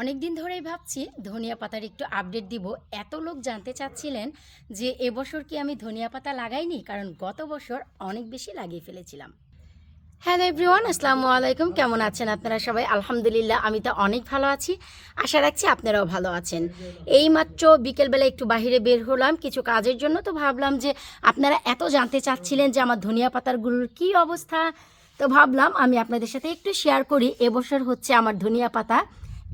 অনেক দিন ধরেই ভাবছি ধনিয়া পাতার একটু আপডেট দিব। এত লোক জানতে চাচ্ছিলেন যে এবছর কি আমি ধনিয়া পাতা লাগাইনি? কারণ গত বছর অনেক বেশি লাগিয়ে ফেলেছিলাম। হ্যালো এভরিওয়ান, আসসালামু আলাইকুম। কেমন আছেন আপনারা সবাই? আলহামদুলিল্লাহ, আমি তো অনেক ভালো আছি। আশা রাখছি আপনারাও ভালো আছেন। এইমাত্র বিকেলবেলা একটু বাইরে বের হলাম। কিছু কাজের জন্য তো ভাবলাম যে আপনারা এত জানতে চাচ্ছিলেন যে আমার ধনিয়া পাতারগুলোর কী অবস্থা? তো ভাবলাম আমি আপনাদের সাথে একটু শেয়ার করি। এবছর হচ্ছে আমার ধনিয়া পাতা।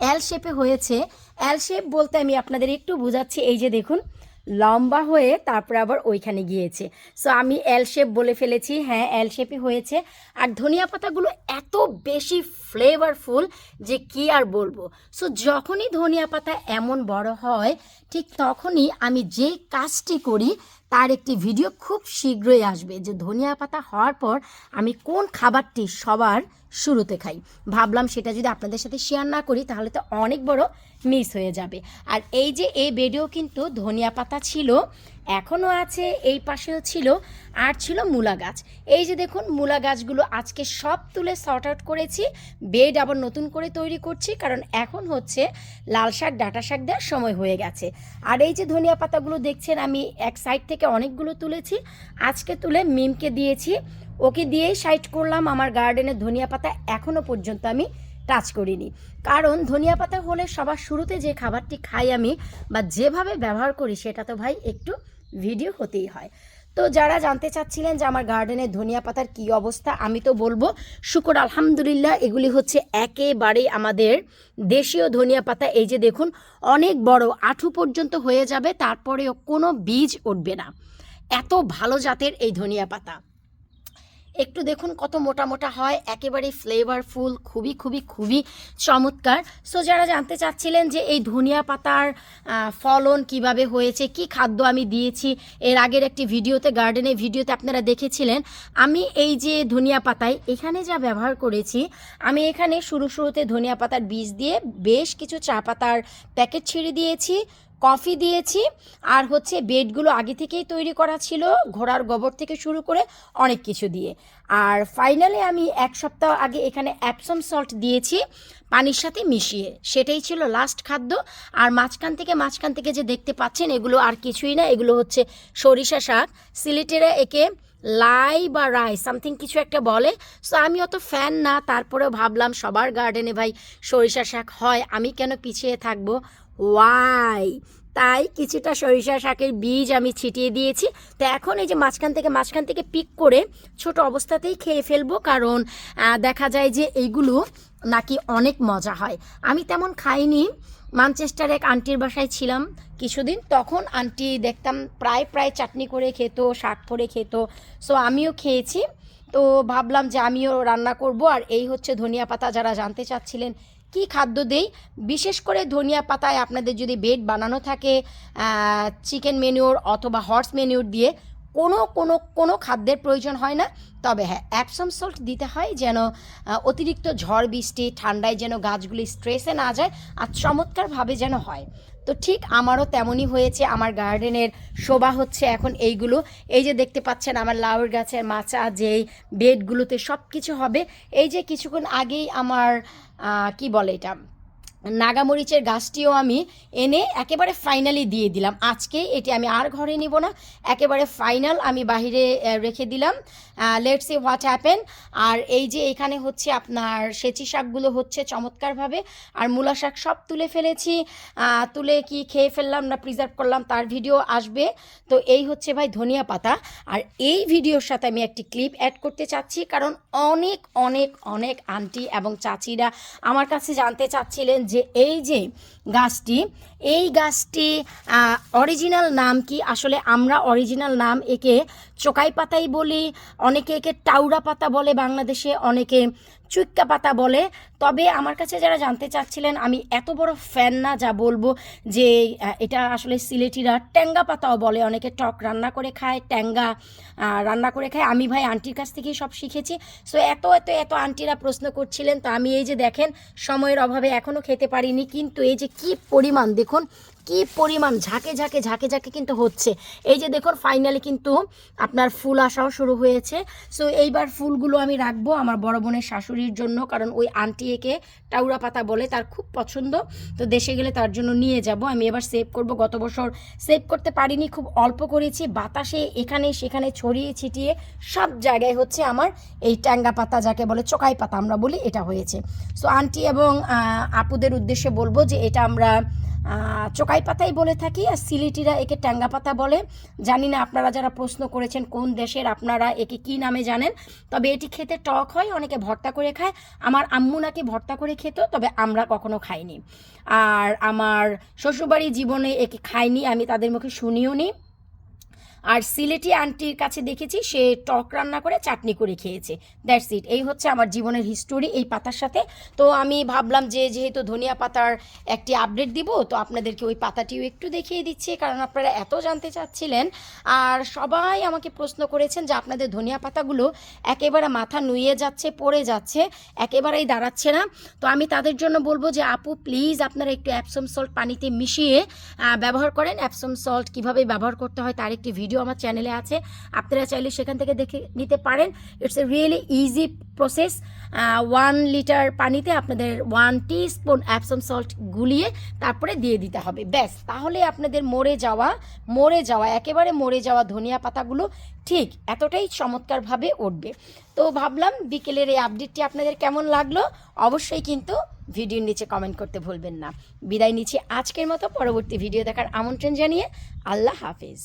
এল শেপে হয়েছে। এল শেপ বলতে আমি আপনাদের একটু বোঝাচ্ছি। এই যে দেখুন, লম্বা হয়ে তারপরে আবার ওইখানে গিয়েছে। সো আমি এল শেপ বলে ফেলেছি। হ্যাঁ এল শেপই হয়েছে। আর ধনিয়া পাতাগুলো এত বেশি ফ্লেভারফুল যে কি আর বলব? সো যখনই ধনিয়া পাতা এমন বড় হয়, ঠিক তখনই আমি যে কাজটি করি তার একটি ভিডিও খুব শীঘ্রই আসবে যে ধনিয়া পাতা হওয়ার পর আমি কোন খাবারটি সবার শুরুতে খাই। ভাবলাম সেটা যদি আপনাদের সাথে শেয়ার না করি তাহলে তো অনেক বড় মিস হয়ে যাবে। আর এই যে এই ভিডিও কিন্তু ধনিয়া পাতা ছিল এখনও আছে, এই পাশেও ছিল, আর ছিল মূলা গাছ। এই যে দেখুন, মূলা গাছগুলো আজকে সব তুলে সর্ট আউট করেছি বেড আবার নতুন করে তৈরি করছি, কারণ এখন হচ্ছে লাল শাক, ডাটা শাক দেওয়ার সময় হয়ে গেছে। আর এই যে ধনিয়া পাতাগুলো দেখছেন, আমি এক সাইড থেকে অনেকগুলো তুলেছি। আজকে তুলে মিমকে দিয়েছি, ওকে দিয়েই সাইড করলাম, আমার গার্ডেনের ধনিয়া পাতা এখনও পর্যন্ত আমি টাচ করিনি। কারণ ধনিয়া পাতা হলে সবার শুরুতে যে খাবারটি খাই আমি, বা যেভাবে ব্যবহার করি, সেটা তো ভাই একটু ভিডিও হতেই হয়। তো যারা জানতে চাচ্ছিলেন যে আমার গার্ডেনের ধনিয়া পাতার কী অবস্থা, আমি তো বলব, শুকর আলহামদুলিল্লাহ, এগুলি হচ্ছে একেবারে আমাদের দেশীয় ধনিয়া পাতা। এই যে দেখুন, অনেক বড়, আঠু পর্যন্ত হয়ে যাবে, তারপরেও কোনো বীজ উঠবে না। এত ভালো জাতের এই ধনিয়া পাতা। একটু দেখুন কত মোটা মোটা হয়, একেবারে ফ্লেভারফুল খুবই খুবই খুবই চমৎকার। সো যারা জানতে চাচ্ছিলেন যে এই ধনিয়া পাতার ফলন কীভাবে হয়েছে, কি খাদ্য আমি দিয়েছি, এর আগের একটি ভিডিওতে গার্ডেনের ভিডিওতে আপনারা দেখেছিলেন, আমি এই যে ধনিয়া পাতায় এখানে যা ব্যবহার করেছি, আমি এখানে শুরু শুরুতে ধনিয়া পাতার বীজ দিয়ে বেশ কিছু চা পাতার প্যাকেট ছিঁড়ে দিয়েছি কফি দিয়েছি। আর হচ্ছে বেডগুলো আগে থেকেই তৈরি করা ছিল, ঘোড়ার গোবর থেকে শুরু করে অনেক কিছু দিয়ে। আর ফাইনালি আমি এক সপ্তাহ আগে এখানে অ্যাপসম সল্ট দিয়েছি, পানির সাথে মিশিয়ে। সেটাই ছিল লাস্ট খাদ্য। আর মাঝখান থেকে মাঝখান থেকে যে দেখতে পাচ্ছেন, এগুলো আর কিছুই না। এগুলো হচ্ছে সরিষা শাক। সিলেটেরা একে লাই বা রাই সামথিং কিছু একটা বলে। সো আমি অত ফ্যান না। তারপরেও ভাবলাম, সবার গার্ডেনে ভাই সরিষা শাক হয়, আমি কেন পিছিয়ে থাকব? ওয়াই তাই কিছুটা সরিষা শাকের বীজ আমি ছিটিয়ে দিয়েছি। তো এখন এই যে মাঝখান থেকে মাঝখান থেকে পিক করে ছোট অবস্থাতেই খেয়ে ফেলব। কারণ দেখা যায় যে এইগুলো নাকি অনেক মজা হয়। আমি তেমন খাইনি। ম্যানচেস্টার এক আন্টির বাসায় ছিলাম কিছুদিন। তখন আন্টি দেখতাম প্রায় প্রায় চাটনি করে খেত, শাক করে খেত। সো আমিও খেয়েছি। তো ভাবলাম যে আমিও রান্না করব। আর এই হচ্ছে ধনিয়া পাতা যারা জানতে চাচ্ছিলেন কি খাদ্য দেই? বিশেষ করে ধনিয়া পাতায় আপনাদের যদি বেড বানানো থাকে চিকেন মেনিউর অথবা হর্স মেনিউর দিয়ে কোনো কোনো কোনো খাদ্যের প্রয়োজন হয় না। তবে হ্যাঁ অ্যাপসম সল্ট দিতে হয় যেন অতিরিক্ত ঝড়, বৃষ্টি, ঠান্ডায় যেন গাছগুলি স্ট্রেসে না যায় আর চমৎকারভাবে যেন হয়। তো ঠিক আমারও তেমনই হয়েছে, আমার গার্ডেনের শোভা হচ্ছে এখন এইগুলো। এই যে দেখতে পাচ্ছেন আমার লাউয়ের গাছের মাচা, যেই বেডগুলোতে সব কিছু হবে। এই যে কিছুক্ষণ আগেই আমার কি বলে এটা? নাগামরিচের গাছটিও আমি এনে একেবারে ফাইনালি দিয়ে দিলাম। আজকে এটি আমি আর ঘরে নিব না, একেবারে ফাইনাল আমি বাহিরে রেখে দিলাম। লেটস সি হোয়াট হ্যাপেন আর এই যে এখানে হচ্ছে আপনার সেচি শাকগুলো হচ্ছে চমৎকারভাবে, আর মূলা শাক সব তুলে ফেলেছি। তুলে কি খেয়ে ফেললাম না প্রিজার্ভ করলাম তার ভিডিও আসবে। তো এই হচ্ছে ভাই ধনিয়া পাতা। আর এই ভিডিওর সাথে আমি একটি ক্লিপ অ্যাড করতে চাচ্ছি, কারণ অনেক অনেক অনেক আন্টি এবং চাচিরা আমার কাছে জানতে চাচ্ছিলেন যে এই যে গাছটি, এই গাছটি অরিজিনাল নাম কি? আসলে আমরা অরিজিনাল নাম একে চোকাই পাতাই বলি, অনেকে একে টাউরা পাতা বলে, বাংলাদেশে অনেকে চুইক্কা পাতা বলে। তবে আমার কাছে যারা জানতে চাচ্ছিলেন, আমি এত বড় ফ্যান না, যা বলব যে এটা আসলে সিলেটিরা ট্যাঙ্গা পাতাও বলে। অনেকে টক রান্না করে খায়, ট্যাঙ্গা রান্না করে খায়। আমি ভাই আন্টির কাছ থেকেই সব শিখেছি। সো এত এত এত আন্টিরা প্রশ্ন করছিলেন। তো আমি এই যে দেখেন, সময়ের অভাবে এখনও খেতে পারিনি। কিন্তু এই যে কি পরিমাণ, দেখুন কি পরিমাণ ঝাঁকে ঝাঁকে ঝাঁকে ঝাঁকে কিন্তু হচ্ছে। এই যে দেখুন ফাইনালি কিন্তু আপনার ফুল আসাও শুরু হয়েছে। সো এইবার ফুলগুলো আমি রাখব আমার বড় বোনের শাশুড়ির জন্য, কারণ ওই আন্টি একে টাউরা পাতা বলে তার খুব পছন্দ। তো দেশে গেলে তার জন্য নিয়ে যাব। আমি এবার সেভ করব। গত বছর সেভ করতে পারিনি, খুব অল্প করেছি। বাতাসে এখানে সেখানে ছড়িয়ে ছিটিয়ে সব জায়গায় হচ্ছে আমার এই ট্যাঙ্গা পাতা, যাকে বলে চোকাই পাতা আমরা বলি, এটা হয়েছে। সো আন্টি এবং আপুদের উদ্দেশ্যে বলব যে এটা আমরা চোকাই পাতাই বলে থাকি আর সিলেটিরা একে ট্যাঙ্গা পাতা বলে। জানি না আপনারা যারা প্রশ্ন করেছেন কোন দেশের, আপনারা একে কি নামে জানেন। তবে এটি খেতে টক হয়, অনেকে ভর্তা করে খায়। আমার আম্মু নাকি ভর্তা করে খেত, তবে আমরা কখনো খাইনি। আর আমার শ্বশুরবাড়ি জীবনে একে খাইনি, আমি তাদের মুখে শুনিও নি। আর সিলেটি আন্টির কাছে দেখেছি, সে টক রান্না করে চাটনি করে খেয়েছে। দ্যাটস ইট এই হচ্ছে আমার জীবনের হিস্টোরি এই পাতার সাথে। তো আমি ভাবলাম যে, যেহেতু ধনিয়া পাতার একটি আপডেট দিব, তো আপনাদেরকে ওই পাতাটিও একটু দেখিয়ে দিচ্ছি, কারণ আপনারা এত জানতে চাচ্ছিলেন। আর সবাই আমাকে প্রশ্ন করেছেন যে, আপনাদের ধনিয়া পাতাগুলো একেবারে মাথা নুয়ে যাচ্ছে, পড়ে যাচ্ছে, একেবারেই দাঁড়াচ্ছে না। তো আমি তাদের জন্য বলব যে, আপু প্লিজ আপনারা একটু অ্যাপসম সল্ট পানিতে মিশিয়ে ব্যবহার করেন। অ্যাপসম সল্ট কীভাবে ব্যবহার করতে হয়, তার একটি ভিডিও আমার চ্যানেলে আছে। আপনারা চাইলে সেখান থেকে দেখে নিতে পারেন। It's a really easy process one litre পানিতে আপনাদের one teaspoon Epsom salt গুলিয়ে তারপরে দিয়ে দিতে হবে। ব্যাস, তাহলে আপনাদের মরে যাওয়া মরে যাওয়া, একেবারে মরে যাওয়া ধনিয়া পাতাগুলো ঠিক এতটাই চমৎকারভাবে উঠবে। তো ভাবলাম বিকেলের এই আপডেটটি আপনাদের কেমন লাগল? অবশ্যই কিন্তু ভিডিওর নিচে কমেন্ট করতে ভুলবেন না। বিদায় নিচ্ছি আজকের মতো। পরবর্তী ভিডিও দেখার আমন্ত্রণ জানিয়ে আল্লাহ হাফিজ।